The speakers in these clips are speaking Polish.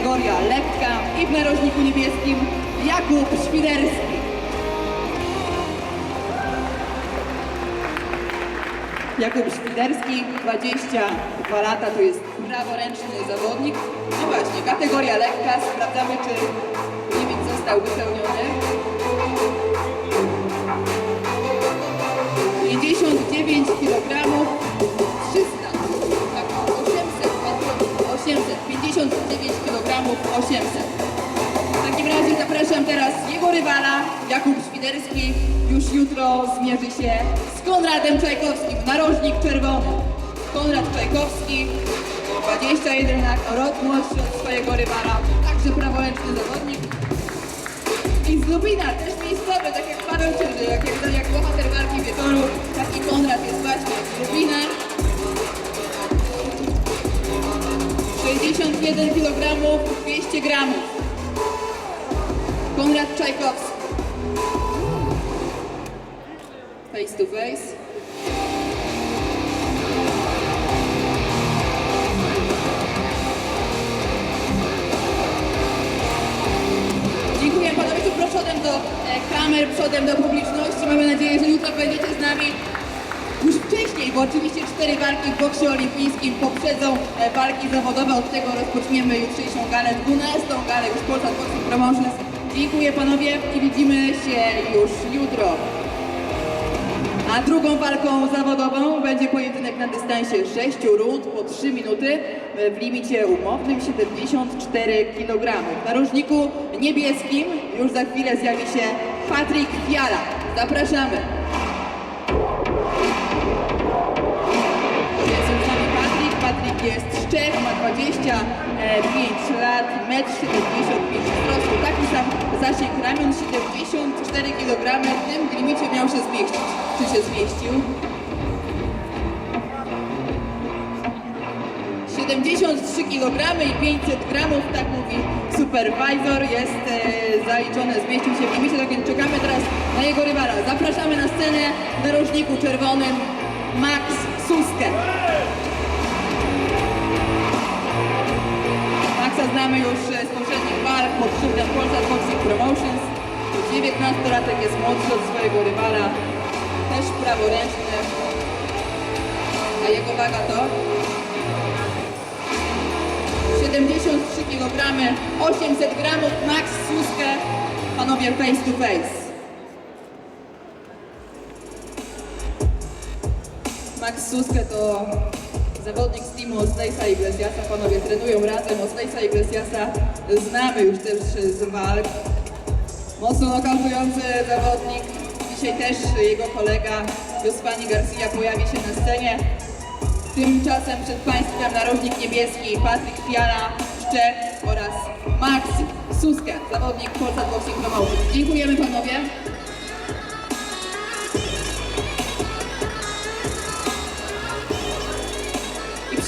kategoria lekka i w narożniku niebieskim Jakub Świderski. Jakub Świderski, 22 lata, to jest praworęczny zawodnik. No właśnie, kategoria lekka, sprawdzamy czy limit został wypełniony. 59 kg kg 800 w takim razie zapraszam teraz jego rywala Jakub Świderski. Już jutro zmierzy się z Konradem Czajkowskim narożnik czerwony. Konrad Czajkowski 21 lat rok młodszy od swojego rywala także praworęczny zawodnik. I z Lubina, też miejscowy, tak jak Czyży, jak, jak, jak bohater walki wieczoru, taki Konrad jest właśnie z Lubina. 61 kg, 200 gramów. Konrad Czajkowski. Face to face. Dziękuję panowie, tu przodem do e, kamer, przodem do publiczności. Mamy nadzieję, że jutro będziecie z nami wcześniej, bo oczywiście cztery walki w boksie olimpijskim poprzedzą e, walki zawodowe. Od tego rozpoczniemy jutrzejszą galę, 12 galę już Polsat Boxing Promotions. Dziękuję panowie i widzimy się już jutro. A drugą walką zawodową będzie pojedynek na dystansie 6 rund po 3 minuty w limicie umownym 74 kg. W narożniku niebieskim już za chwilę zjawi się Patryk Fiala. Zapraszamy. Czech, ma 25 lat, 1,75 m wzrostu, taki sam zasięg ramion, 74 kg. W tym limicie miał się zmieścić. Czy się zmieścił? 73 kg i 500 gramów, tak mówi supervisor, jest e, zaliczone, zmieścił się w limicie, tak więc czekamy teraz na jego rywala. Zapraszamy na scenę w narożniku czerwonym Max Suskę. Znamy już e, z poprzednich walk pod szyldem Polsat Boxing Promotions. 19-latek jest młodszy od swojego rywala, też praworęczny. A jego waga to 73 kg, 800 gramów, Max Suskę, panowie face to face. Max Suskę to zawodnik z teamu Ostejsa Iglesiasa, panowie trenują razem, Ostejsa Iglesiasa znamy już też z walk. Mocno nokautujący zawodnik, dzisiaj też jego kolega Josfani Garcia pojawi się na scenie. Tymczasem przed Państwem narożnik niebieski Patryk Fiala z Czech oraz Max Suska, zawodnik Polsat Boxing Promotions. Dziękujemy panowie.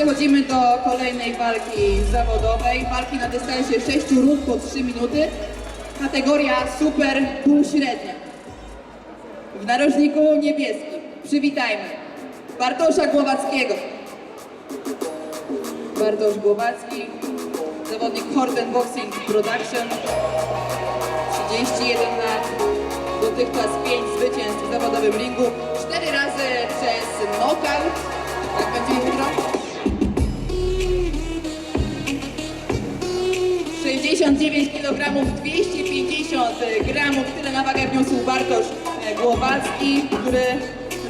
Przechodzimy do kolejnej walki zawodowej. Walki na dystansie 6 rund po 3 minuty. Kategoria super półśrednia. W narożniku niebieskim przywitajmy Bartosza Głowackiego. Bartosz Głowacki, zawodnik Horten Boxing Production, 31 lat, dotychczas 5 zwycięstw w zawodowym ringu, 4 razy przez knockout, tak będzie jutro. 69 kg, 250 gramów, tyle na wagę wniósł Bartosz e, Głowacki, który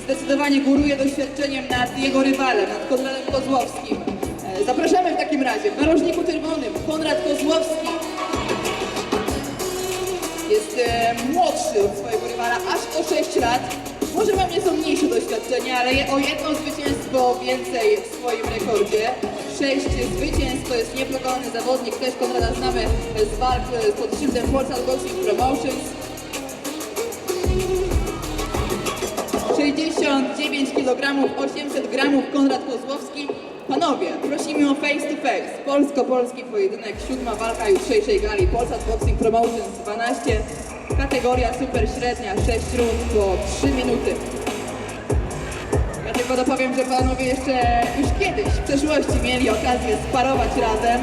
zdecydowanie góruje doświadczeniem nad jego rywalem, nad Konradem Kozłowskim. E, Zapraszamy w takim razie w narożniku czerwonym Konrad Kozłowski. Jest e, młodszy od swojego rywala aż o 6 lat. Może ma nieco mniejsze doświadczenie, ale o jedno zwycięstwo więcej w swoim rekordzie. 6 zwycięstw to jest niepokonany zawodnik, też Konrada znamy z walk pod szyldem Polsat Boxing Promotions. 69 kg, 800 gramów Konrad Kozłowski. Panowie, prosimy o face to face. Polsko-polski pojedynek, siódma walka jutrzejszej gali. Polsat Boxing Promotions 12, kategoria super średnia, 6 rund po 3 minuty. Ja tylko dopowiem, że panowie jeszcze już kiedyś w przeszłości mieli okazję sparować razem.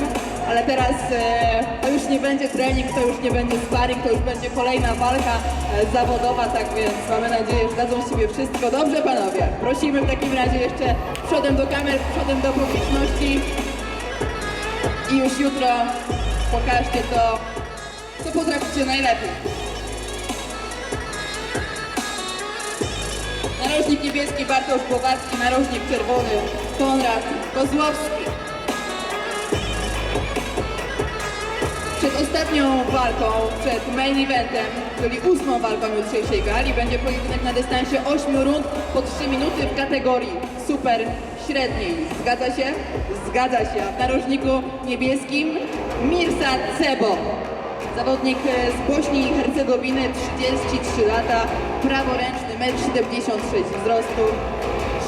ale teraz e, to już nie będzie trening, to już nie będzie sparring, to już będzie kolejna walka e, zawodowa, tak więc mamy nadzieję, że dadzą z siebie wszystko. Dobrze panowie, prosimy w takim razie jeszcze przodem do kamer, przodem do publiczności i już jutro pokażcie to, co potraficie najlepiej. Narożnik niebieski Bartosz Głowacki, narożnik czerwony Konrad Kozłowski. Przed ostatnią walką, przed main eventem, czyli ósmą walką jutrzejszej gali, będzie pojedynek na dystansie 8 rund po 3 minuty w kategorii super średniej. Zgadza się? Zgadza się. W narożniku niebieskim Mirsad Cebo. Zawodnik z Bośni i Hercegowiny, 33 lata, praworęczny, 1,76 m wzrostu.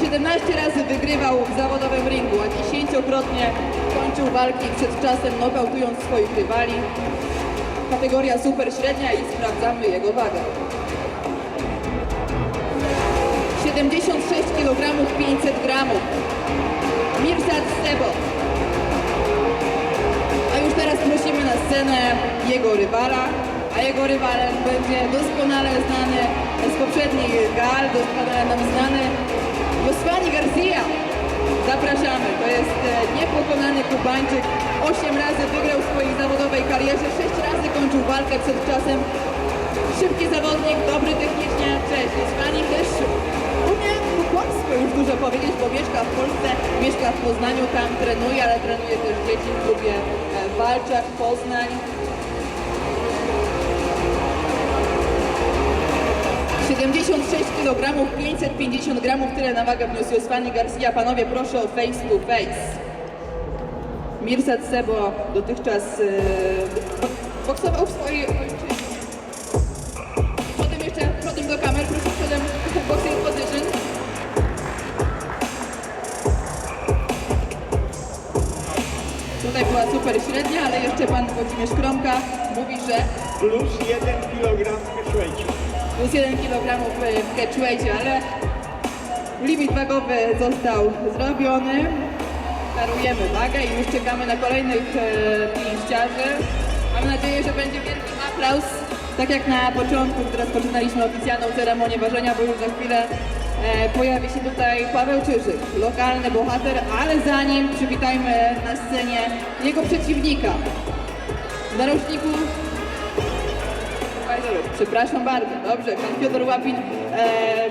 17 razy wygrywał w zawodowym ringu, a 10-krotnie kończył walki przed czasem nokautując swoich rywali. Kategoria super średnia i sprawdzamy jego wagę. 76 kg 500 g. Mirsad Sebo. A już teraz prosimy na scenę jego rywala, a jego rywalem będzie doskonale znany z poprzednich gal, doskonale nam znany Joswani Garcia. Zapraszamy, to jest e, niepokonany Kubańczyk. Osiem razy wygrał w swojej zawodowej karierze, sześć razy kończył walkę przed czasem. Szybki zawodnik, dobry technicznie. Cześć, Joswani też umie po polsku już dużo powiedzieć, bo mieszka w Polsce, mieszka w Poznaniu, tam trenuje, ale trenuje też dzieci w klubie e, Walczak, Poznań. 76 kg, 550 gramów, tyle na wagę wniósł Joswani Garcia. Panowie, proszę o face to face. Mirsad Sebo dotychczas e, boksował w swojej. Przodem jeszcze, przodem do kamer, proszę przodem boxing position. Tutaj była super średnia, ale jeszcze pan Włodzimierz Kromka mówi, że plus 1 kg w. plus 1 kg w catchweightie, ale limit wagowy został zrobiony. Darujemy wagę i już czekamy na kolejnych e, pięściarzy. Mam nadzieję, że będzie wielki aplauz, tak jak na początku, gdy rozpoczynaliśmy oficjalną ceremonię ważenia, bo już za chwilę e, pojawi się tutaj Paweł Czyżyk, lokalny bohater, ale zanim przywitajmy na scenie jego przeciwnika. W narożniku Przepraszam bardzo, dobrze, pan Piotr Łapin e,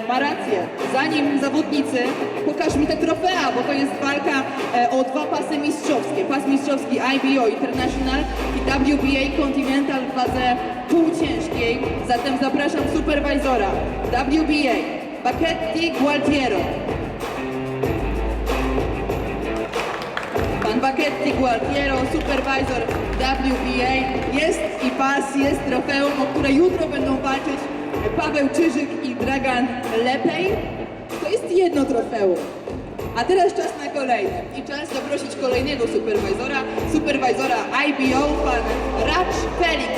ma rację. Zanim zawodnicy, pokaż mi te trofea, bo to jest walka e, o dwa pasy mistrzowskie. Pas mistrzowski IBO International i WBA Continental w wadze półciężkiej. Zatem zapraszam superwajzora WBA Bacchetti Gualtiero. Pan Bacchetti Gualtiero, supervisor WBA. Jest i pas, jest trofeum, o które jutro będą walczyć Paweł Czyżyk i Dragan Lepej. To jest jedno trofeum. A teraz czas na kolejne. I czas zaprosić kolejnego superwizora, superwizora IBO, pan Racz Felix.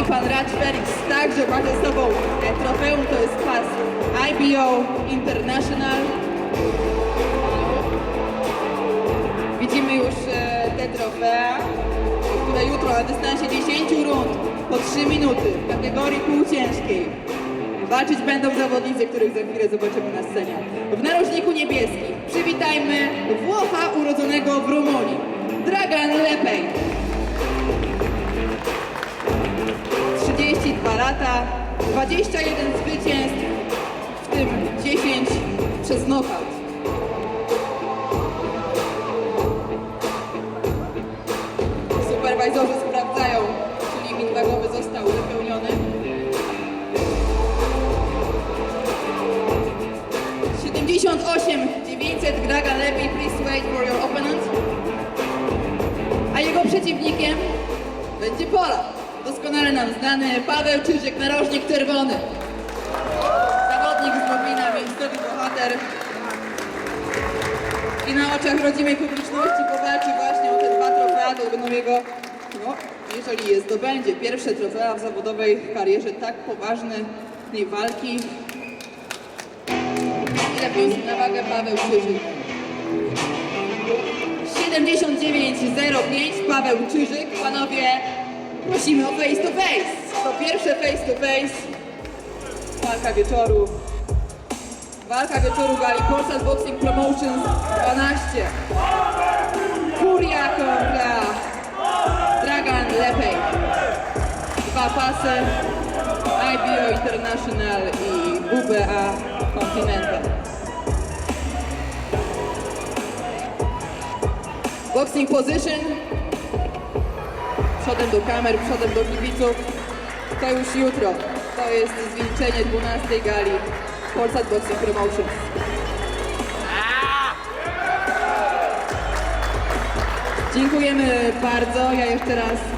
I pan Racz Felix także ma ze sobą e, trofeum, to jest pas IBO International. Widzimy już e, te trofea, które jutro na dystansie 10 rund po 3 minuty w kategorii półciężkiej walczyć będą zawodnicy, których za chwilę zobaczymy na scenie. W narożniku niebieskim przywitajmy Włocha urodzonego w Rumunii, Dragan Lepej. 32 lata, 21 zwycięstw, w tym 10 przez knockout. 78 900 Graga lepiej, please wait for your opponent. A jego przeciwnikiem będzie Polak, doskonale nam znany Paweł Czyżyk, narożnik czerwony. Zawodnik z Lublina, miejscowy bohater. I na oczach rodzimej publiczności powalczy właśnie o te dwa trofea, to będą jego, no, jeżeli je zdobędzie, pierwsze trofea w zawodowej karierze tak poważnej walki. Wniósł na wagę Paweł Krzyżyk? 79.05 Paweł Czyżyk. Panowie, prosimy o face to face. To pierwsze face to face. Walka wieczoru. Walka wieczoru gali Polsat Boxing Promotions 12. Furia kontra Dragan Lepej. Dwa pasy. IBO International i WBA Continental. Boxing position. Przodem do kamer, przodem do kibiców. To już jutro. To jest zwieńczenie 12 gali Polsat Boxing Promotions. Dziękujemy bardzo. Ja jeszcze raz